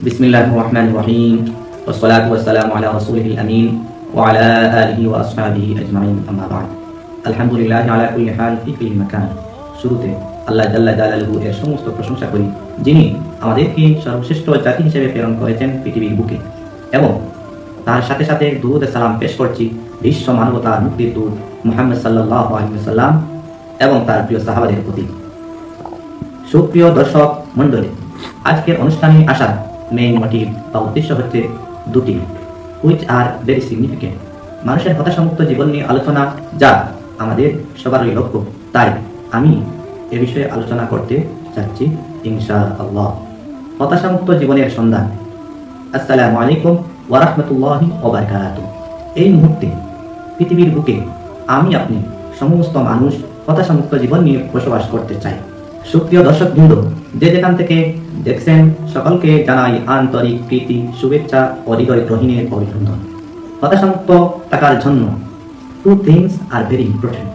بسم الله الرحمن الرحيم والصلاة والسلام على رسوله الأمين وعلى آله وأصحابه أجمعين أما بعد الحمد لله على كل حال في كل مكان শুরুতে আল্লাহ জাল্লা জালালহু এর সমস্ত প্রশংসা করি যিনি আমাদেরকে সর্বশ্রেষ্ঠ জাতি হিসেবে প্রেরণ করেছেন পৃথিবীর বুকে এবং তার সাথে সাথে দুরুদ সালাম পেশ করছি বিশ্ব মানবতা মুক্তির দূত মুহাম্মদ সাল্লাহ আলহিসাল্লাম এবং তার প্রিয় সাহাবাদের প্রতি সুপ্রিয় দর্শক মণ্ডলী আজকের অনুষ্ঠানে আসার মেইন মোটিভ বা উদ্দেশ্য হচ্ছে দুটি হুইচ আর ভেরি সিগনিফিকেন্ট মানুষের হতাশামুক্ত জীবন নিয়ে আলোচনা যা আমাদের সবারই লক্ষ্য। তাই আমি এ বিষয়ে আলোচনা করতে চাচ্ছি ইনশা আল্লাহ হতাশামুক্ত জীবনের সন্ধান। আসসালামু আলাইকুম ওয়ারাহমতুল্লাহি ওবারকাতুহ এই মুহূর্তে পৃথিবীর বুকে আমি আপনি সমস্ত মানুষ হতাশামুক্ত জীবন নিয়ে বসবাস করতে চাই। সুপ্রিয় দর্শক বৃন্দ যে যেখান থেকে দেখছেন সকলকে জানাই আন্তরিক প্রীতি, শুভেচ্ছা ও হৃদয় গ্রহণের অভিনন্দন। হতাশামুক্ত থাকার জন্য two things are very important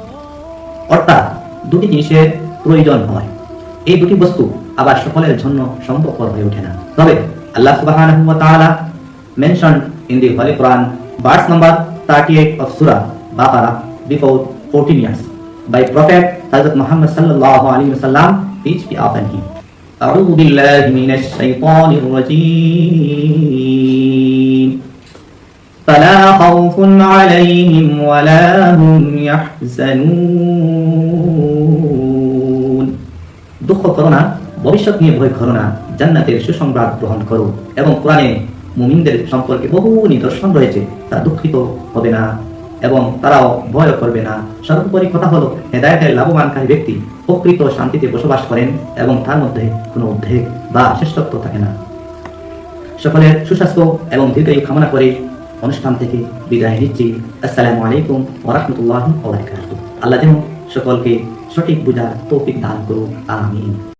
অর্থাৎ দুটি জিনিসের প্রয়োজন হয়। এই দুটি বস্তু আবার সকলের জন্য সম্ভবপর হয়ে ওঠে না। তবে আল্লাহ তাআলা mentioned in the Holy Quran, verse number 38 of Surah Baqarah, before 14 years, by Prophet Hazrat Muhammad sallallahu alaihi wasallam peace be upon him أعوذ بالله من الشيطان الرجيم فلا خوف عليهم ولا هم يحزنون দুঃখ করো না ভবিষ্যৎ নিয়ে ভয় করো না জান্নাতের সুসংবাদ গ্রহণ করো এবং কোরআনে মুমিনদের সম্পর্কে বহু নিদর্শন রয়েছে তা দুঃখিত হবে না এবং তারাও ভয় করবে না। সর্বোপরি কথা হলো, হেদায়তের লাভবানকারী ব্যক্তি প্রকৃত শান্তিতে বসবাস করেন এবং তার মধ্যে কোনো উদ্বেগ বা শ্রেষ্ঠত্ব থাকে না। সকলের সুস্বাস্থ্য এবং দীর্ঘায়ু কামনা করে অনুষ্ঠান থেকে বিদায় নিচ্ছি। আসসালামু আলাইকুম ওরহমতুল্লাহ আল্লাহ যেন সকলকে সঠিক বুঝার তৌফিক দান করুন আমিন।